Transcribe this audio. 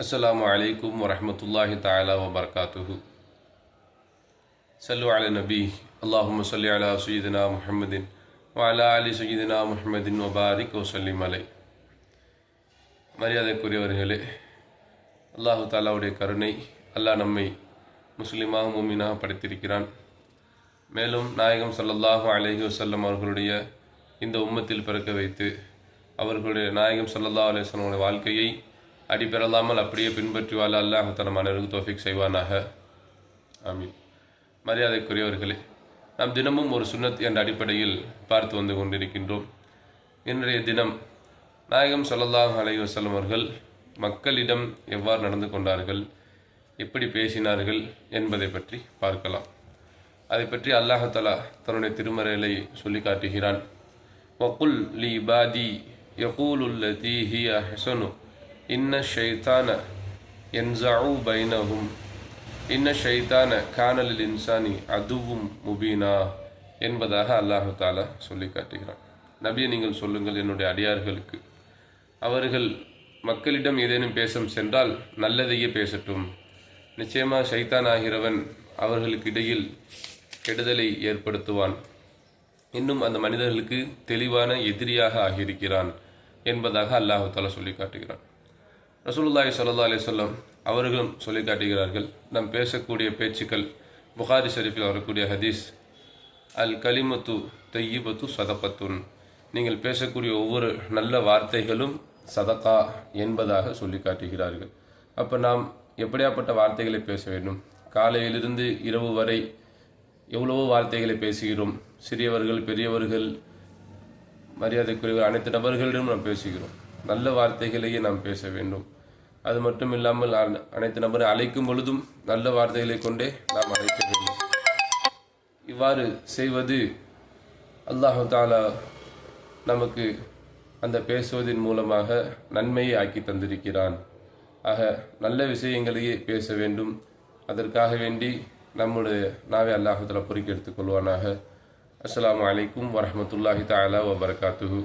السلام عليكم ورحمة الله تعالى وبركاته صلوا على النبي اللهم صل على سيدنا محمد وعلى آل سيدنا محمد وبارك وسلم عليه மரியாதைக்குரியவர்களே அல்லாஹு தாலாவுடைய கருணை அல்லாஹ் நம்மை முஸ்லீமாக மூமினாக படைத்திருக்கிறான் மேலும் நாயகம் ஸல்லல்லாஹு அலைஹி வஸல்லம் அவர்களுடைய இந்த உம்மத்தில் பிறக்க வைத்து அவர்களுடைய நாயகம் ஸல்லல்லாஹு அலைஹி வஸல்லமுடைய வாழ்க்கையை அடிபெறலாமல் அப்படியே பின்பற்றுவாள் அல்லாஹ் தனமானவருக்கு தோஃபிக் செய்வானாக. ஆமீன். மரியாதைக்குரியவர்களே நாம் தினமும் ஒரு சுன்னத் என்ற அடிப்படையில் பார்த்து வந்து கொண்டிருக்கின்றோம். இன்றைய தினம் நாயகம் சொல்லல்லாஹ் அலைஹி வஸல்லம் அவர்கள் மக்களிடம் எவ்வாறு நடந்து கொண்டார்கள் எப்படி பேசினார்கள் என்பதை பற்றி பார்க்கலாம். அதை பற்றி அல்லாஹலா தன்னுடைய திருமறைகளை சொல்லி காட்டுகிறான். வக்குல் லி பாதி யகூலுல்ல ஹிய ஹசனு இன்ன ஷைத்தான என்சாவு பைனவும் இன்ன ஷைத்தான கானலில் இன்சானி அதுவும் முபீனா என்பதாக அல்லாஹு தாலா சொல்லி காட்டுகிறான். நபியை நீங்கள் சொல்லுங்கள் என்னுடைய அடியார்களுக்கு. அவர்கள் மக்களிடம் ஏதேனும் பேசம் சென்றால் நல்லதையே பேசட்டும். நிச்சயமாக ஷைத்தான் ஆகிறவன் அவர்களுக்கு இடையில் கெடுதலை ஏற்படுத்துவான். இன்னும் அந்த மனிதர்களுக்கு தெளிவான எதிரியாக ஆகியிருக்கிறான் என்பதாக அல்லாஹு தாலா சொல்லி காட்டுகிறான். ரசூலுல்லாஹி ஸல்லல்லாஹு அலி சொல்லம் அவர்களும் சொல்லி காட்டுகிறார்கள் நாம் பேசக்கூடிய பேச்சுக்கள் புகாரி ஷரீஃபில் வரக்கூடிய ஹதீஸ் அல் கலிமத்து தையிபத்து சதப்பத்துன் நீங்கள் பேசக்கூடிய ஒவ்வொரு நல்ல வார்த்தைகளும் சதக்கா என்பதாக சொல்லி காட்டுகிறார்கள். அப்போ நாம் எப்படியாப்பட்ட வார்த்தைகளை பேச வேண்டும்? காலையிலிருந்து இரவு வரை எவ்வளவோ வார்த்தைகளை பேசுகிறோம். சிறியவர்கள் பெரியவர்கள் மரியாதைக்குரிய அனைத்து நபர்களிடம் நாம் பேசுகிறோம். நல்ல வார்த்தைகளையே நாம் பேச வேண்டும். அது மட்டும் இல்லாமல் அனைத்து நபரை அழைக்கும் பொழுதும் நல்ல வார்த்தைகளை கொண்டே நாம் அழைக்க வேண்டும். இவ்வாறு செய்வது அல்லாஹு தாலா நமக்கு அந்த பேசுவதன் மூலமாக நன்மையை ஆக்கி தந்திருக்கிறான். ஆக நல்ல விஷயங்களையே பேச வேண்டும். அதற்காக வேண்டி நம்முடைய நாவே அல்லாஹு தாலா பொறுக்கி எடுத்துக்கொள்வானாக அஸ்லாம் அலைக்கும் வரமத்துல்லாஹி தாலா வபரகாத்துஹு.